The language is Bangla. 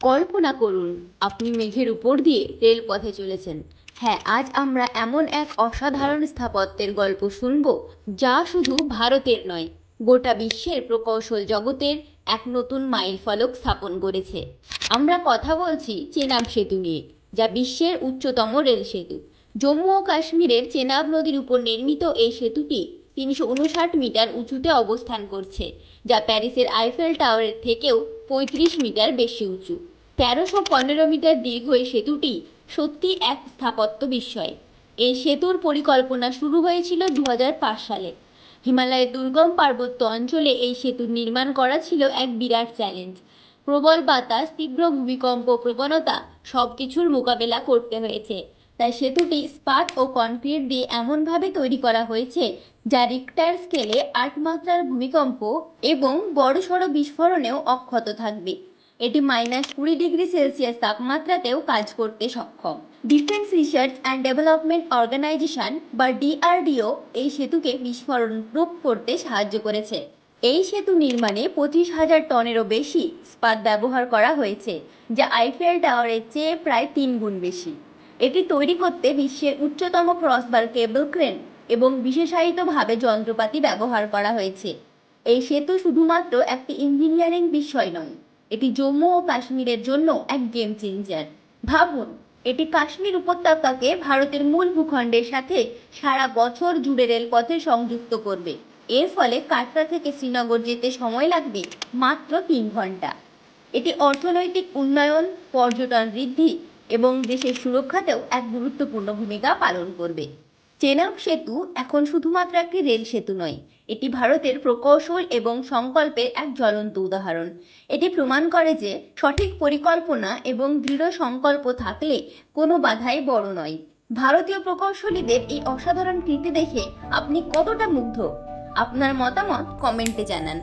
কল্পনা করুন, আপনি মেঘের উপর দিয়ে রেলপথে চলেছেন। হ্যাঁ আজ আমরা এমন এক অসাধারণ স্থাপত্যের গল্প শুনব, যা শুধু ভারতের নয়, গোটা বিশ্বের প্রকৌশল জগতের এক নতুন মাইল ফলক স্থাপন করেছে। আমরা কথা বলছি চেনাব সেতু নিয়ে, যা বিশ্বের উচ্চতম রেল সেতু। জম্মু ও কাশ্মীরের চেনাব নদীর উপর নির্মিত এই সেতুটি তিনশো উনষাট মিটার উঁচুতে অবস্থান করছে, যা প্যারিসের আইফেল টাওয়ারের থেকেও পঁয়ত্রিশ মিটার বেশি উঁচু। তেরোশো পনেরো মিটার দীর্ঘ এই সেতুটি সত্যি এক স্থাপত্য বিস্ময়। এই সেতুর পরিকল্পনা শুরু হয়েছিল দু হাজার পাঁচ সালে। হিমালয়ের দুর্গম পার্বত্য অঞ্চলে এই সেতুর নির্মাণ করা ছিল এক বিরাট চ্যালেঞ্জ। প্রবল বাতাস, তীব্র ভূমিকম্প, প্রবণতা সব কিছুর মোকাবেলা করতে হয়েছে। তাই সেতুটি স্পাট ও কনক্রিট দিয়ে এমনভাবে তৈরি করা হয়েছে, যা রিক্টার স্কেলে আট মাত্রার ভূমিকম্প এবং বড়সড় বিস্ফোরণেও অক্ষত থাকবে। এটি মাইনাস কুড়ি ডিগ্রি সেলসিয়াস তাপমাত্রাতেও কাজ করতে সক্ষম। Defence research and development organisation, বা ডিআরডিও, এই সেতুকে বিস্ফোরণ প্রুফ করতে সাহায্য করেছে। এই সেতু নির্মাণে পঁচিশ হাজার টনেরও বেশি ইস্পাত ব্যবহার করা হয়েছে, যা আইফেল টাওয়ারের চেয়ে প্রায় তিন গুণ বেশি। এটি তৈরি করতে বিশ্বের উচ্চতম ক্রসবার কেবল ক্রেন এবং বিশেষায়িতভাবে যন্ত্রপাতি ব্যবহার করা হয়েছে। এই সেতু শুধুমাত্র একটি ইঞ্জিনিয়ারিং বিষয় নয় এটি জম্মু ও কাশ্মীরের জন্য এক গেম চেঞ্জার ভাবুন, এটি কাশ্মীর উপত্যকাকে ভারতের মূল ভূখণ্ডের সাথে সারা বছর জুড়ে রেলপথে সংযুক্ত করবে। এর ফলে কাটরা থেকে শ্রীনগর যেতে সময় লাগবে মাত্র তিন ঘণ্টা। এটি অর্থনৈতিক উন্নয়ন, পর্যটন বৃদ্ধি এবং দেশের সুরক্ষাতেও এক গুরুত্বপূর্ণ ভূমিকা পালন করবে। চেনাব সেতু এখন শুধুমাত্র একটি রেল সেতু নয়, এটি ভারতের প্রকৌশল এবং সংকল্পের এক জ্বলন্ত উদাহরণ। এটি প্রমাণ করে যে সঠিক পরিকল্পনা এবং দৃঢ় সংকল্প থাকলে কোনো বাধাই বড় নয়। ভারতীয় প্রকৌশলীদের এই অসাধারণ কৃতি দেখে আপনি কতটা মুগ্ধ? আপনার মতামত কমেন্টে জানান।